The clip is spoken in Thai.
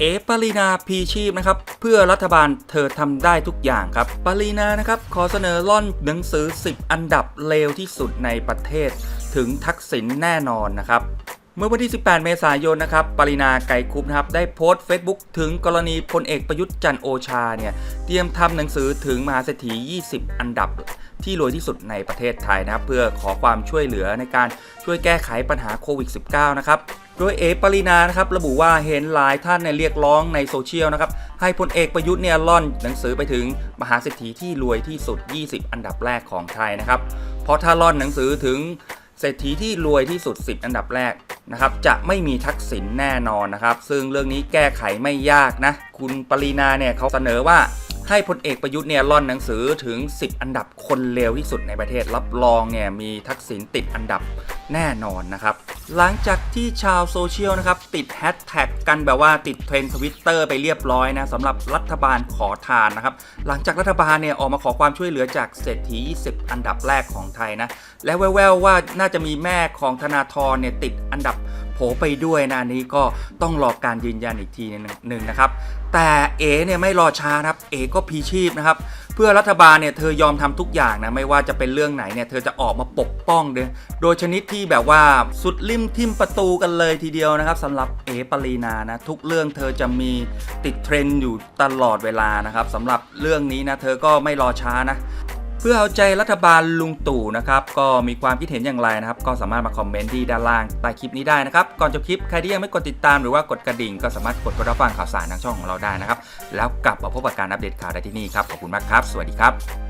เอปรีนาพีชีพนะครับเพื่อรัฐบาลเธอทำได้ทุกอย่างครับปรีนานะครับขอเสนอล่อนหนังสือ 10 อันดับเลวที่สุดในประเทศ ถึงทักษิณแน่นอนนะครับเมื่อวันที่ 18 เมษายน นะครับ ปรินาไกรคุปนะครับ ได้โพสต์ Facebook ถึงกรณีพลเอกประยุทธ์จันโอชา เนี่ย เตรียมทำหนังสือถึงมหาเศรษฐี 20 อันดับที่รวยที่สุดในประเทศไทยนะครับ เพื่อขอความช่วยเหลือในการช่วยแก้ไขปัญหาโควิด -19 นะครับ โดยเอปรินานะครับระบุว่าเห็นหลายท่านเนี่ยเรียกร้องในโซเชียลนะครับให้พลเอกประยุทธ์เนี่ยล่อนหนังสือไปถึงมหาเศรษฐีที่รวยที่สุด 20 อันดับแรกของไทยนะครับเพราะถ้าล่อนหนังสือถึงเศรษฐีที่รวยที่สุด 10 อันดับแรกนะครับจะไม่มีทักษิณแน่นอนนะครับ ซึ่งเรื่องนี้แก้ไขไม่ยากนะ คุณปรีนาเนี่ยเขาเสนอว่าให้พลเอกประยุทธ์เนี่ยล่อนหนังสือถึง 10 อันดับคนเลวที่สุดในประเทศรับรองเนี่ยมีทักษิณติดอันดับ แน่นอนนะครับ หลังจากที่ชาวโซเชียลนะครับ ติดแฮชแท็กกันแบบว่าติดเทรนด์ทวิตเตอร์ไปเรียบร้อยนะสำหรับรัฐบาลขอทานนะครับ หลังจากรัฐบาลเนี่ยออกมาขอความช่วยเหลือจากเศรษฐี 20 อันดับแรกของไทยนะ และแววๆว่าน่าจะมีแม่ของธนาธรเนี่ยติดอันดับ โผไปด้วยนะนี้ก็ต้องรอการยืนยันอีกทีหนึ่งนะครับ แต่เอเนี่ยไม่รอช้านะครับเอก็พีชีพนะครับ เพื่อรัฐบาลเนี่ยเธอยอมทำทุกอย่างนะไม่ว่าจะเป็นเรื่องไหนเนี่ยเธอจะออกมาปกป้องเดยโดยชนิดที่แบบว่าสุดริมทิมประตูกันเลยทีเดียวนะครับสำหรับเอปรีนานะทุกเรื่องเธอจะมีติดเทรนด์อยู่ตลอดเวลานะครับสำหรับเรื่องนี้นะเธอก็ไม่รอช้านะ พื่อเอาใจรัฐบาลลุงตู่นะครับ ก็มีความคิดเห็นอย่างไรนะครับ ก็สามารถมาคอมเมนต์ที่ด้านล่างใต้คลิปนี้ได้นะครับ ก่อนจบคลิปใครที่ยังไม่กดติดตามหรือว่ากดกระดิ่ง ก็สามารถกดกดรับฟังข่าวสารทางช่องของเราได้นะครับ แล้วกลับมาพบกับการอัปเดตข่าวได้ที่นี่ครับ ขอบคุณมากครับ สวัสดีครับ